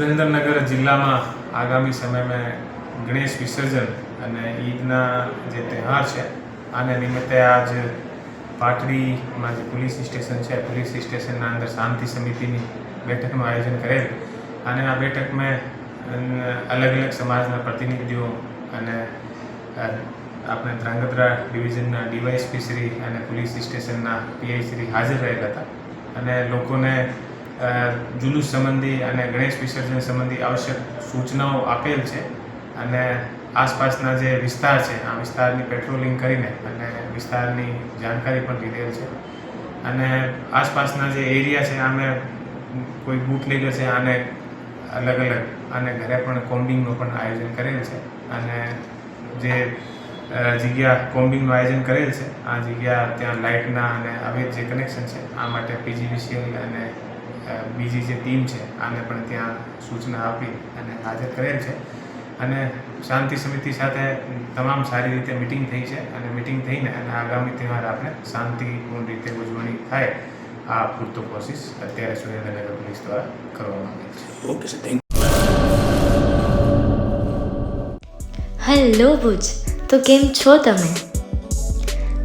સુરેન્દ્રનગર જિલ્લામાં આગામી સમયમાં ગણેશ વિસર્જન અને ઈદના જે તહેવાર છે, આને નિમિત્તે આજ પાટડીમાં જે પોલીસ સ્ટેશન છે, પોલીસ સ્ટેશનના અંદર શાંતિ સમિતિની બેઠકનું આયોજન કરેલ. અને આ બેઠકમાં અલગ અલગ સમાજના પ્રતિનિધિઓ અને આપણે ધ્રાંગધ્રા ડિવિઝનના ડીવાયએસપી શ્રી અને પોલીસ સ્ટેશનના પીઆઈ શ્રી હાજર રહેલા હતા. અને લોકોને જુલુસ સંબંધી અને ગણેશ વિસર્જન સંબંધી આવશ્યક સૂચનાઓ આપેલ છે અને આસપાસના જે વિસ્તાર છે, આ વિસ્તારની પેટ્રોલિંગ કરીને અને વિસ્તારની જાણકારી પણ લીધેલ છે. અને આસપાસના જે એરિયા છે આમે કોઈ બુટલેગર છે, આને અલગ અલગ અને ઘરે પણ કોમ્બિંગનું પણ આયોજન કરેલ છે. અને જે જગ્યા કોમ્બિંગનું આયોજન કરેલ છે, આ જગ્યા ત્યાં લાઇટના અને આવી જે કનેક્શન છે, આ માટે પીજીવીસીએલ અને બીજી જે ટીમ છે આને પણ ત્યાં સૂચના આપી અને હાજર કરેલ છે. અને શાંતિ સમિતિ સાથે તમામ સારી રીતે મિટિંગ થઈ છે અને મિટિંગ થઈને અને આગામી તહેવાર આપણે શાંતિપૂર્ણ રીતે ઉજવણી થાય આ પૂરતો કોશિશ અત્યારે સુરેન્દ્રનગર પોલીસ દ્વારા કરવામાં આવે છે. Okay sir thank hello Bhuj. તો કેમ છો તમે?